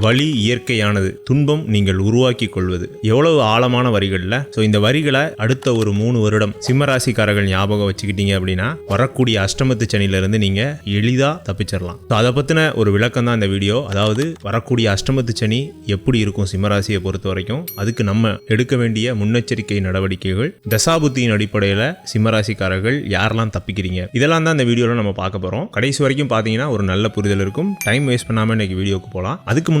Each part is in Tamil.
வழி இயற்கையானது துன்பம் நீங்கள் உருவாக்கி கொள்வது எவ்வளவு ஆழமான வரிகள்ல? ஸோ இந்த வரிகளை அடுத்த ஒரு மூணு வருடம் சிம்மராசிக்காரர்கள் ஞாபகம் வச்சுக்கிட்டீங்க அப்படின்னா வரக்கூடிய அஷ்டமத்து சனியிலிருந்து நீங்க எளிதா தப்பிச்சிடலாம் ஸோ அதை பத்தின ஒரு விளக்கம் தான் இந்த வீடியோ. அதாவது வரக்கூடிய அஷ்டமத்து சனி எப்படி இருக்கும் சிம்மராசியை பொறுத்த வரைக்கும்? அதுக்கு நம்ம எடுக்க வேண்டிய முன்னெச்சரிக்கை நடவடிக்கைகள் தசாபுத்தியின் அடிப்படையில் சிம்மராசிக்காரர்கள் யாரெல்லாம் தப்பிக்கிறீங்க? இதெல்லாம் தான் இந்த வீடியோவில் நம்ம பார்க்க போகிறோம் கடைசி வரைக்கும் பார்த்தீங்கன்னா ஒரு நல்ல புரிதல் இருக்கும். டைம் வேஸ்ட் பண்ணாமல் இன்னைக்கு வீடியோக்கு போகலாம் அதுக்கு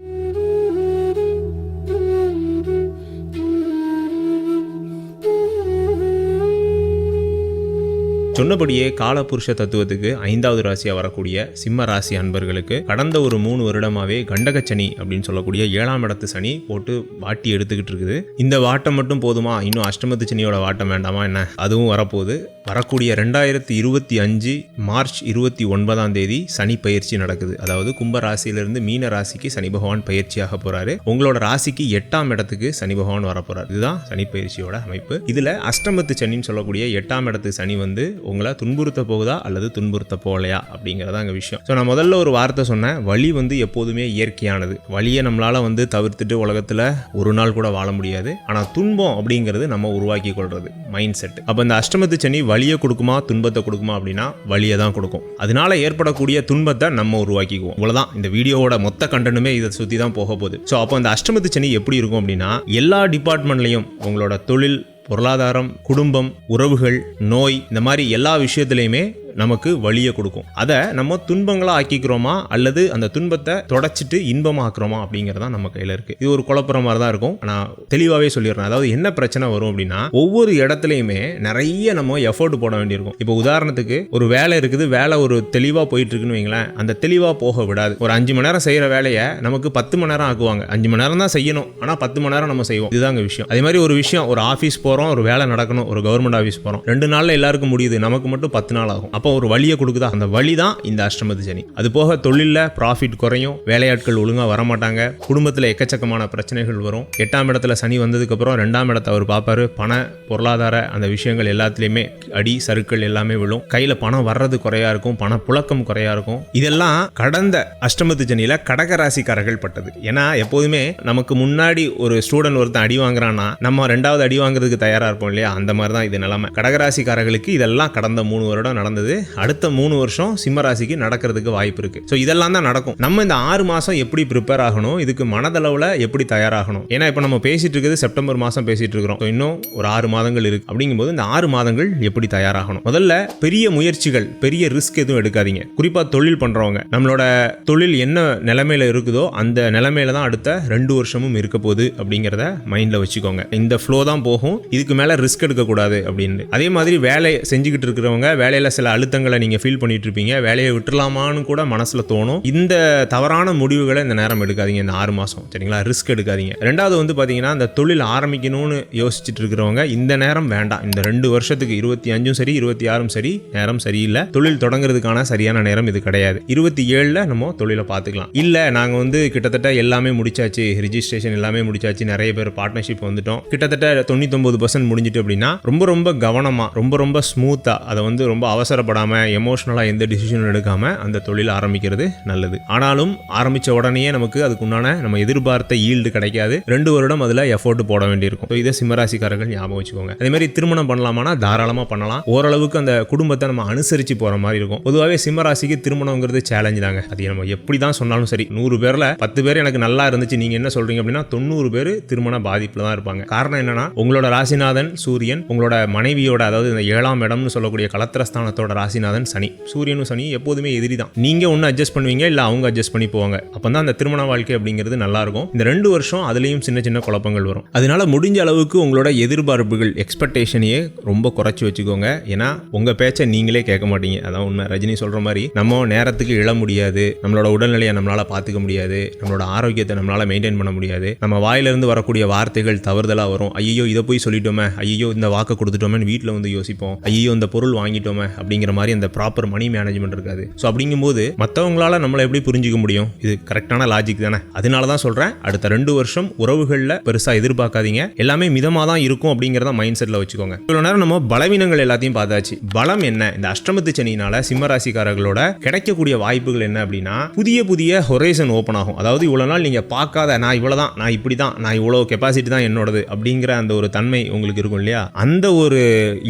சொன்னபடியே காலபுருஷ தத்துவத்துக்கு ஐந்தாவது ராசியாக வரக்கூடிய சிம்ம ராசி அன்பர்களுக்கு கடந்த ஒரு மூணு வருடமாவே கண்டக சனி அப்படின்னு சொல்லக்கூடிய ஏழாம் இடத்து சனி போட்டு வாட்டி எடுத்துக்கிட்டு இருக்குது. இந்த வாட்டம் மட்டும் போதுமா? இன்னும் அஷ்டமத்து சனியோட வாட்டம் வேண்டாமா என்ன? அதுவும் வரப்போகுது. வரக்கூடிய ரெண்டாயிரத்தி இருபத்தி அஞ்சு மார்ச் இருபத்தி ஒன்பதாம் தேதி சனி பயிற்சி நடக்குது. அதாவது கும்ப ராசியிலிருந்து மீன ராசிக்கு சனி பகவான் பயிற்சியாக போறாரு. உங்களோட ராசிக்கு எட்டாம் இடத்துக்கு சனி பகவான் வரப்போறாரு. இதுதான் சனி பயிற்சியோட அமைப்பு. இதுல அஷ்டமத்து சனின்னு சொல்லக்கூடிய எட்டாம் இடத்து சனி வந்து உங்களை துன்புறுத்த போகுதா அல்லது துன்புறுத்த போகலையா அப்படிங்கிறதா அங்கே விஷயம். ஸோ நான் முதல்ல ஒரு வார்த்தை சொன்னேன். வலி வந்து எப்போதுமே இயற்கையானது. வழியை நம்மளால் வந்து தவிர்த்துட்டு உலகத்தில் ஒரு நாள் கூட வாழ முடியாது. ஆனால் துன்பம் அப்படிங்கிறது நம்ம உருவாக்கி கொள்வது மைண்ட் செட் அப்போ இந்த அஷ்டமத்து சனி வலியை கொடுக்குமா துன்பத்தை கொடுக்குமா அப்படின்னா வலியை தான் கொடுக்கும். அதனால ஏற்படக்கூடிய துன்பத்தை நம்ம உருவாக்கிக்குவோம். இவ்வளோதான் இந்த வீடியோவோட மொத்த கண்டனுமே இதை சுற்றி தான் போக போகுது. ஸோ அப்போ அந்த அஷ்டமத்து சனி எப்படி இருக்கும் அப்படின்னா எல்லா டிபார்ட்மெண்ட்லையும் உங்களோட தொழில் பொருளாதாரம் குடும்பம் உறவுகள் நோய் இந்த மாதிரி எல்லா விஷயத்துலையுமே நமக்கு வழியை கொடுக்கும். அதை நம்ம துன்பங்களாக ஆக்கிக்கிறோமா? அல்லது அந்த துன்பத்தை தொடச்சிட்டு இன்பமாக்குறோமா? அப்படிங்கிறது தான் நம்ம கையில் இருக்கு. இது ஒரு குழப்புற மாதிரி தான் இருக்கும். நான் தெளிவாகவே சொல்லிடுறேன். அதாவது என்ன பிரச்சனை வரும் அப்படின்னா ஒவ்வொரு இடத்துலையுமே நிறைய நம்ம எஃபோர்ட் போட வேண்டியிருக்கும். இப்போ உதாரணத்துக்கு ஒரு வேலை இருக்குது. வேலை ஒரு தெளிவாக போயிட்டு இருக்குன்னு வைங்களேன். அந்த தெளிவாக போக விடாது. ஒரு அஞ்சு மணி நேரம் செய்கிற வேலையை நமக்கு பத்து மணி நேரம் ஆக்குவாங்க. அஞ்சு மணி நேரம் தான் செய்யணும். ஆனால் பத்து மணி நேரம் நம்ம செய்வோம். இதுதாங்க விஷயம். அதே மாதிரி ஒரு விஷயம். ஒரு ஆஃபீஸ் போகிறோம் ஒரு வேலை நடக்கணும். ஒரு கவர்மெண்ட் ஆஃபீஸ் போகிறோம் ரெண்டு நாளில் எல்லாருக்கும் முடியுது. நமக்கு மட்டும் பத்து நாள் ஆகும். அப்போ ஒரு வழியை கொடுக்குதா? அந்த வழி தான் இந்த அஷ்டமத்து சனி. அது போக தொழிலில் ப்ராஃபிட் குறையும் வேலையாட்கள் ஒழுங்காக வரமாட்டாங்க குடும்பத்தில் எக்கச்சக்கமான பிரச்சனைகள் வரும். எட்டாம் இடத்துல சனி வந்ததுக்கப்புறம் ரெண்டாம் இடத்தை அவர் பார்ப்பாரு. பண பொருளாதார அந்த விஷயங்கள் எல்லாத்துலேயுமே அடி சருக்கள் எல்லாமே விழும். கையில் பணம் வர்றது குறையா இருக்கும் பண புழக்கம் குறையா இருக்கும். இதெல்லாம் கடந்த அஷ்டமத்து சனியில் கடக ராசிக்காரர்கள் பட்டது. ஏன்னா எப்போதுமே நமக்கு முன்னாடி ஒரு ஸ்டூடெண்ட் ஒருத்தன் அடி வாங்குறான்னா நம்ம ரெண்டாவது அடி வாங்குறதுக்கு தயாராக இருப்போம் இல்லையா? அந்த மாதிரி தான் இது நிலைமை. கடகராசிக்காரர்களுக்கு இதெல்லாம் கடந்த மூணு வருடம் நடந்தது. அடுத்த மூணு வருஷம் சிம்மராசிக்கு நடக்கிறதுக்கு வாய்ப்பு இருக்கு. ஸோ இதெல்லாம் தான் நடக்கும். நம்ம இந்த ஆறு மாதம் எப்படி ப்ரிப்பேர் ஆகணும்? இதுக்கு மனதளவில் எப்படி தயாராகணும்? ஏன்னா இப்போ நம்ம பேசிட்டு இருக்கிறது செப்டம்பர் மாதம் பேசிட்டு இருக்கிறோம். இன்னும் ஒரு ஆறு மாதங்கள் இருக்கு. அப்படிங்கும்போது இந்த ஆறு மாதங்கள் எப்படி தயாராகணும்? முதல்ல பெரிய முயற்சிகள் பெரிய ரிஸ்க் எதுவும் எடுக்காதீங்க. குறிப்பாக தொழில் பண்ணுறவங்க நம்மளோட தொழில் என்ன நிலைமையில இருக்குதோ அந்த நிலைமையில தான் அடுத்த ரெண்டு வருஷமும் இருக்க போகுது அப்படிங்கிறத மைண்டில் வச்சுக்கோங்க. இந்த ஃப்ளோ தான் போகும். இதுக்கு மேலே ரிஸ்க் எடுக்கக்கூடாது அப்படின்னு. அதே மாதிரி வேலை செஞ்சுக்கிட்டு இருக்கிறவங்க வேலையில் சில அழுத்தங்களை நீங்கள் ஃபீல் பண்ணிட்டு இருப்பீங்க வேலையை விட்டுலாமான்னு கூட மனசில் தோணும். இந்த தவறான முடிவுகளை இந்த நேரம் எடுக்காதீங்க. இந்த ஆறு மாதம் சரிங்களா? ரிஸ்க் எடுக்காதீங்க. ரெண்டாவது வந்து பார்த்தீங்கன்னா இந்த தொழில் ஆரம்பிக்கணும்னு யோசிச்சுட்டு இருக்கிறவங்க இந்த நேரம் வேண்டாம். இந்த ரெண்டு வருஷத்துக்கு இருபத்தி அஞ்சும் சரி இருபத்தி ஆறும் சரி நேரம் சரியில்லை. தொழில் தொடங்குறதுக்கான சரியான நேரம் இது கிடையாது. இருபத்தி ஏழில் நம்ம தொழிலை பார்த்துக்கலாம் இல்லை நாங்கள் வந்து கிட்டத்தட்ட எல்லாமே முடிச்சாச்சு. ரிஜிஸ்ட்ரேஷன் எல்லாமே முடிச்சாச்சு. நிறைய பேர் பார்ட்னர்ஷிப் வந்துட்டோம். கிட்டத்தட்ட தொண்ணூத்தொம்பது பர்சன்ட் முடிஞ்சிட்டு அப்படின்னா ரொம்ப ரொம்ப கவனமாக ரொம்ப ரொம்ப ஸ்மூத்தாக அதை வந்து ரொம்ப அவசரப்பட அவசரப்படாம எமோஷ்னலாக எந்த டிசிஷனும் எடுக்காமல் அந்த தொழில் ஆரம்பிக்கிறது நல்லது. ஆனாலும் ஆரம்பித்த உடனே நமக்கு அதுக்குண்டான நம்ம எதிர்பார்த்த ஈல்டு கிடைக்காது. ரெண்டு வருடம் அதில் எஃபோர்ட் போட வேண்டியிருக்கும். So இதை சிம்மராசிக்காரர்கள் ஞாபகம் வச்சுக்கோங்க. அதே மாதிரி திருமணம் பண்ணலாமானா தாராளமாக பண்ணலாம். ஓரளவுக்கு அந்த குடும்பத்தை நம்ம அனுசரித்து போகிற மாதிரி இருக்கும். பொதுவாகவே சிம்மராசிக்கு திருமணங்கிறது சேலஞ்சு தாங்க. அது நம்ம எப்படி தான் சொன்னாலும் சரி. நூறு பேரில் பத்து பேர் எனக்கு நல்லா இருந்துச்சு. நீங்கள் என்ன சொல்கிறீங்க அப்படின்னா தொண்ணூறு பேர் திருமண பாதிப்பில் தான் இருப்பாங்க. காரணம் என்னன்னா உங்களோட ராசிநாதன் சூரியன் உங்களோட மனைவியோட அதாவது இந்த ஏழாம் இடம்னு சொல்லக்கூடிய கலத்திரஸ்தானத்தோட ராசிநாதன் சனி. சூரியனும் சனி எப்போதுமே எதிரி தான் நீங்க ஒன்று அட்ஜஸ்ட் பண்ணுவீங்க இல்ல அவங்க அட்ஜஸ்ட் பண்ணி போவாங்க. அப்பதான் அந்த திருமண வாழ்க்கை அப்படிங்கிறது நல்லா இருக்கும் இந்த ரெண்டு வருஷம் அதுலயும் சின்ன சின்ன குழப்பங்கள் வரும். அதனால முடிஞ்ச அளவுக்கு உங்களோட எதிர்பார்ப்புகள் எக்ஸ்பெக்டேஷனையே ரொம்ப குறைச்சி வச்சுக்கோங்க. ஏன்னா உங்க பேச்சை நீங்களே கேட்க மாட்டீங்க. அதான் உண்மை. ரஜினி சொல்ற மாதிரி நம்ம நேரத்துக்கு இழ முடியாது. நம்மளோட உடல்நிலையை நம்மளால பார்த்துக்க முடியாது. நம்மளோட ஆரோக்கியத்தை நம்மளால மெயின்டைன் பண்ண முடியாது. நம்ம வாயிலிருந்து வரக்கூடிய வார்த்தைகள் தவறுதலா வரும். ஐயோ இதை போய் சொல்லிட்டோமே. ஐயோ இந்த வாக்கை கொடுத்துட்டோமேன்னு வீட்டில் வந்து யோசிப்போம். ஐயோ இந்த பொருள் வாங்கிட்டோமே அப்படிங்கிற அப்படிங்கிற மாதிரி அந்த ப்ராப்பர் மணி மேனேஜ்மெண்ட் இருக்காது. ஸோ அப்படிங்கும்போது மற்றவங்களால நம்மளை எப்படி புரிஞ்சிக்க முடியும்? இது கரெக்டான லாஜிக் தானே? அதனால தான் சொல்கிறேன் அடுத்த ரெண்டு வருஷம் உறவுகளில் பெருசாக எதிர்பார்க்காதீங்க. எல்லாமே மிதமாக தான் இருக்கும் அப்படிங்கிறத மைண்ட் செட்டில் வச்சுக்கோங்க. இவ்வளோ நேரம் நம்ம பலவீனங்கள் எல்லாத்தையும் பார்த்தாச்சு. பலம் என்ன? இந்த அஷ்டமத்து சனினால சிம்மராசிக்காரர்களோட கிடைக்கக்கூடிய வாய்ப்புகள் என்ன அப்படின்னா புதிய புதிய ஹொரேசன் ஓப்பன் ஆகும். அதாவது இவ்வளோ நாள் நீங்கள் பார்க்காத நான் இவ்வளோ தான் நான் இப்படி தான் நான் இவ்வளோ கெப்பாசிட்டி தான் என்னோடது அப்படிங்கிற அந்த ஒரு தன்மை உங்களுக்கு இருக்கும் இல்லையா? அந்த ஒரு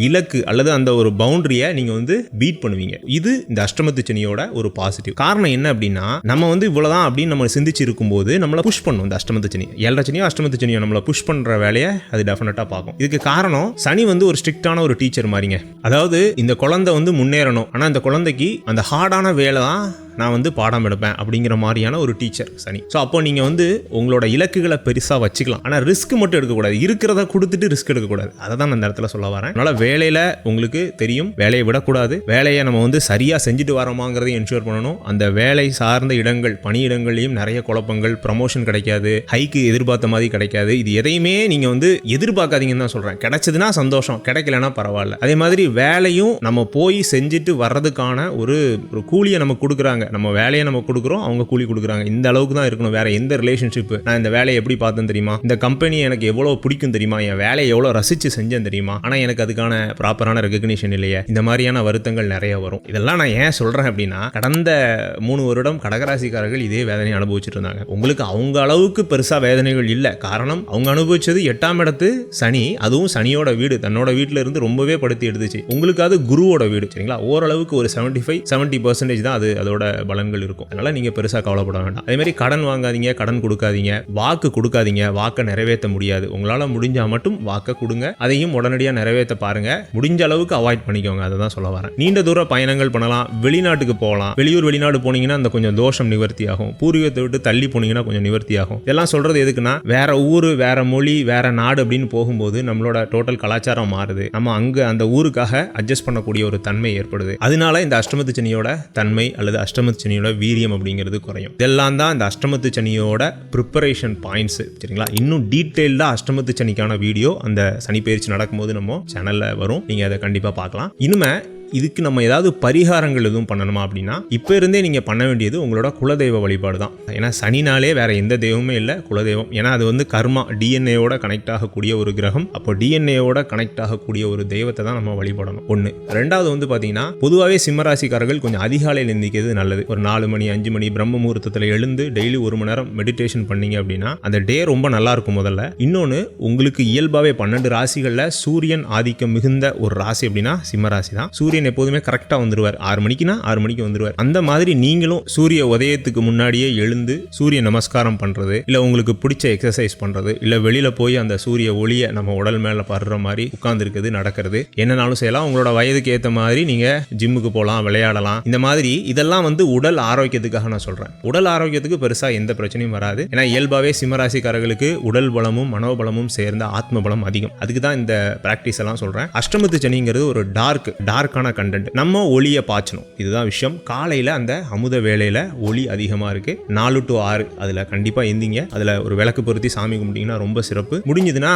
இலக்கு அல்லது அந்த ஒரு பவுண்டரியை நீங்கள் வந்து பீட் பண்ணுவீங்க. இது இந்த அஷ்டமத்து சனியோட ஒரு பாசிட்டிவ் காரணம் என்ன அப்படின்னா நம்ம வந்து இவ்வளோதான் அப்படின்னு நம்ம சிந்திச்சு இருக்கும்போது நம்மளை புஷ் பண்ணும் இந்த அஷ்டமத்து சனி. ஏழரை சனியோ அஷ்டமத்து சனியோ நம்மளை புஷ் பண்ணுற வேலையை அது டெஃபினட்டாக பார்க்கும். இதுக்கு காரணம் சனி வந்து ஒரு ஸ்ட்ரிக்டான ஒரு டீச்சர் மாதிரிங்க அதாவது இந்த குழந்தை வந்து முன்னேறணும். ஆனால் இந்த குழந்தைக்கு அந்த ஹார்டான வேலை தான் நான் வந்து பாடம் எடுப்பேன் அப்படிங்கிற மாதிரியான ஒரு டீச்சர் சனி. ஸோ அப்போ நீங்கள் வந்து உங்களோட இலக்குகளை பெருசாக வச்சுக்கலாம். ஆனால் ரிஸ்க் மட்டும் எடுக்கக்கூடாது. இருக்கிறத கொடுத்துட்டு ரிஸ்க் எடுக்கக்கூடாது. அதை தான் நான் இடத்துல சொல்ல வரேன். அதனால் வேலையில் உங்களுக்கு தெரியும் வேலையை விடக்கூடாது. வேலையை நம்ம வந்து சரியாக செஞ்சுட்டு வரோமாங்கிறதையும் என்ஷூர் பண்ணணும். அந்த வேலை சார்ந்த இடங்கள் பணியிடங்கள்லையும் நிறைய குழப்பங்கள் ப்ரமோஷன் கிடைக்காது. ஹைக்கு எதிர்பார்த்த மாதிரி கிடைக்காது. இது எதையுமே நீங்கள் வந்து எதிர்பார்க்காதீங்கன்னு தான் சொல்கிறேன் கிடைச்சதுன்னா சந்தோஷம். கிடைக்கலனா பரவாயில்ல. அதே மாதிரி வேலையும் நம்ம போய் செஞ்சுட்டு வர்றதுக்கான ஒரு ஒரு கூலியை நமக்கு கொடுக்குறாங்க நம்ம வேலையை நம்ம கொடுக்குறோம் அவங்க கூலி கொடுக்குறாங்க. இந்த அளவுக்கு தான் இருக்கணும். வேற எந்த ரிலேஷன்ஷிப் நான் இந்த வேலையை எப்படி பார்த்தேன் தெரியுமா? இந்த கம்பெனி எனக்கு எவ்வளோ பிடிக்கும் தெரியுமா? என் வேலையை எவ்வளோ ரசித்து செஞ்சேன் தெரியுமா? ஆனால் எனக்கு அதுக்கான ப்ராப்பரான ரெகக்னிஷன் இல்லையே. இந்த மாதிரியான வருத்தங்கள் நிறைய வரும். இதெல்லாம் நான் ஏன் சொல்கிறேன் அப்படின்னா கடந்த மூணு வருடம் கடகராசிக்காரர்கள் இதே வேதனையை அனுபவிச்சுட்டு இருந்தாங்க. உங்களுக்கு அவங்க அளவுக்கு பெருசாக வேதனைகள் இல்லை. காரணம் அவங்க அனுபவிச்சது எட்டாம் இடத்து சனி. அதுவும் சனியோட வீடு. தன்னோட வீட்டில் இருந்து ரொம்பவே படுத்தி எடுத்துச்சு. உங்களுக்கு அது குருவோட வீடு சரிங்களா? ஓரளவுக்கு ஒரு செவன்ட்டி ஃபைவ் செவன்ட்டி பர்சன்டேஜ் தான் அது அதோட பலன்கள் இருக்கும். அதனால நீங்கள் பெருசாக கவலைப்பட வேண்டாம். அதே மாதிரி கடன் வாங்காதீங்க கடன் கொடுக்காதீங்க வாக்கு கொடுக்காதீங்க வாக்கை நிறைவேற்ற முடியாது. உங்களால் முடிஞ்சால் மட்டும் வாக்கை கொடுங்க. அதையும் உடனடியாக நிறைவேற்ற பாருங்க. முடிஞ்ச அளவுக்கு அவாய்ட் பண்ணிக்கோங்க. அதை தான் சொல்ல வரேன். நீண்ட தூர பயணங்கள் பண்ணலாம். வெளிநாட்டுக்கு போகலாம். வெளியூர் வெளிநாடு போனீங்கன்னா அந்த கொஞ்சம் தோஷம் நிவர்த்தி ஆகும் பூர்வீகத்தை விட்டு தள்ளி போனீங்கன்னா கொஞ்சம் நிவர்த்தி ஆகும் இதெல்லாம் சொல்றது எதுக்குன்னா வேற ஊர் வேற மொழி வேற நாடு அப்படின்னு போகும்போது நம்மளோட டோட்டல் கலாச்சாரம் மாறுது. நம்ம அங்க அந்த ஊருக்காக அட்ஜஸ்ட் பண்ணக்கூடிய ஒரு தன்மை ஏற்படுது. அதனால இந்த அஷ்டமத்து சனியோட தன்மை அல்லது அஷ்டமத்து சனியோட வீரியம் அப்படிங்கிறது குறையும். இதெல்லாம் தான் இந்த அஷ்டமத்து சனியோட ப்ரிப்பரேஷன் பாயிண்ட்ஸ் சரிங்களா? இன்னும் டீட்டெயில்டாக அஷ்டமத்து சனிக்கான வீடியோ அந்த சனி பயிற்சி நடக்கும்போது நம்ம சேனலில் வரும். நீங்கள் அதை கண்டிப்பாக பார்க்கலாம். இனிமே இதுக்கு நம்ம ஏதாவது பரிகாரங்கள் எதுவும் பண்ணணுமா அப்படின்னா இப்போ இருந்தே நீங்கள் பண்ண வேண்டியது உங்களோட குலதெய்வ வழிபாடு தான் ஏன்னா சனினாலே வேற எந்த தெய்வமே இல்லை குலதெய்வம். ஏன்னா அது வந்து கர்மா டிஎன்ஏவோட கனெக்ட் ஆகக்கூடிய ஒரு கிரகம். அப்போ டிஎன்ஏவோட கனெக்ட் ஆகக்கூடிய ஒரு தெய்வத்தை தான் நம்ம வழிபடணும். ஒன்று ரெண்டாவது வந்து பார்த்தீங்கன்னா பொதுவாகவே சிம்மராசிக்காரர்கள் கொஞ்சம் அதிகாலையில் எந்திக்கிறது நல்லது. ஒரு நாலு மணி அஞ்சு மணி பிரம்ம முகூர்த்தத்தில் எழுந்து டெய்லி ஒரு மணி நேரம் மெடிடேஷன் பண்ணீங்க அப்படின்னா அந்த டே ரொம்ப நல்லா இருக்கும் முதல்ல. இன்னொன்று உங்களுக்கு இயல்பாகவே பன்னெண்டு ராசிகளில் சூரியன் ஆதிக்கம் மிகுந்த ஒரு ராசி அப்படின்னா சிம்ம ராசி தான் சூரியன் எப்போதுமே கரெக்டாக வந்துடுவார் ஆறு மணிக்குனா ஆறு மணிக்கு வந்துடுவார் அந்த மாதிரி நீங்களும் சூரிய உதயத்துக்கு முன்னாடியே எழுந்து சூரிய நமஸ்காரம் பண்ணுறது இல்லை உங்களுக்கு பிடிச்ச எக்ஸசைஸ் பண்ணுறது இல்லை வெளியில் போய் அந்த சூரிய ஒளியை நம்ம உடல் மேலே படுற மாதிரி உட்காந்துருக்குது நடக்கிறது. என்னனாலும் செய்யலாம். உங்களோட வயதுக்கு ஏற்ற மாதிரி நீங்கள் ஜிம்முக்கு போகலாம் விளையாடலாம். இந்த மாதிரி இதெல்லாம் வந்து உடல் ஆரோக்கியத்துக்காக நான் சொல்கிறேன் உடல் ஆரோக்கியத்துக்கு பெருசாக எந்த பிரச்சனையும் வராது. ஏன்னா இயல்பாகவே சிம்மராசிக்காரர்களுக்கு உடல் பலமும் மனோபலமும் சேர்ந்த ஆத்ம பலம் அதிகம். அதுக்கு தான் இந்த ப்ராக்டிஸ் எல்லாம் சொல்கிறேன் அஷ்டமத்து சனிங்கிறது ஒரு டார்க் டார்க்கான கண்டென்ட் நம்ம ஒளியை பாய்ச்சணும். இதுதான் விஷயம். காலையில் அந்த அமுத வேலையில் ஒளி அதிகமாக இருக்குது நாலு டு ஆறு அதில் கண்டிப்பாக எந்திங்க. அதில் ஒரு விளக்கு பொருத்தி சாமி கும்பிட்டிங்கன்னா ரொம்ப சிறப்பு. முடிஞ்சதுன்னா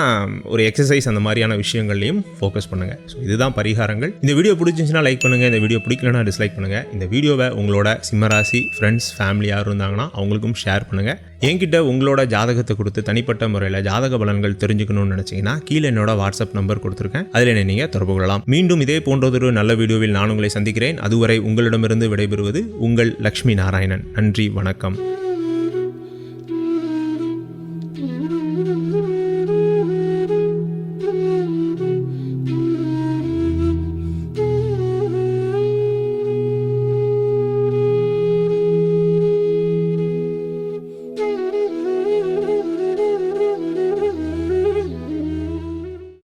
ஒரு எக்ஸசைஸ் அந்த மாதிரியான விஷயங்கள்லையும் ஃபோக்கஸ் பண்ணுங்கள் ஸோ இதுதான் பரிகாரங்கள். இந்த வீடியோ பிடிச்சிருந்துச்சுன்னா லைக் பண்ணுங்கள் இந்த வீடியோ பிடிக்கலன்னா டிஸ்லைக் பண்ணுங்கள் இந்த வீடியோவை உங்களோட சிம்மராசி ஃப்ரெண்ட்ஸ் ஃபேமிலி யாரும் இருந்தாங்கன்னா அவங்களுக்கும் ஷேர் பண்ணுங்கள் என்கிட்ட உங்களோட ஜாதகத்தை கொடுத்து தனிப்பட்ட முறையில் ஜாதக பலன்கள் தெரிஞ்சுக்கணும்னு நினச்சிங்கன்னா கீழே என்னோட வாட்ஸ்அப் நம்பர் கொடுத்துருக்கேன். அதில் என்னை நீங்கள் தொடர்பு கொள்ளலாம். மீண்டும் இதே போன்றதொரு நல்ல வீடியோவில் நான் உங்களை சந்திக்கிறேன். அதுவரை உங்களிடமிருந்து விடைபெறுவது உங்கள் லக்ஷ்மி நாராயணன். நன்றி வணக்கம்.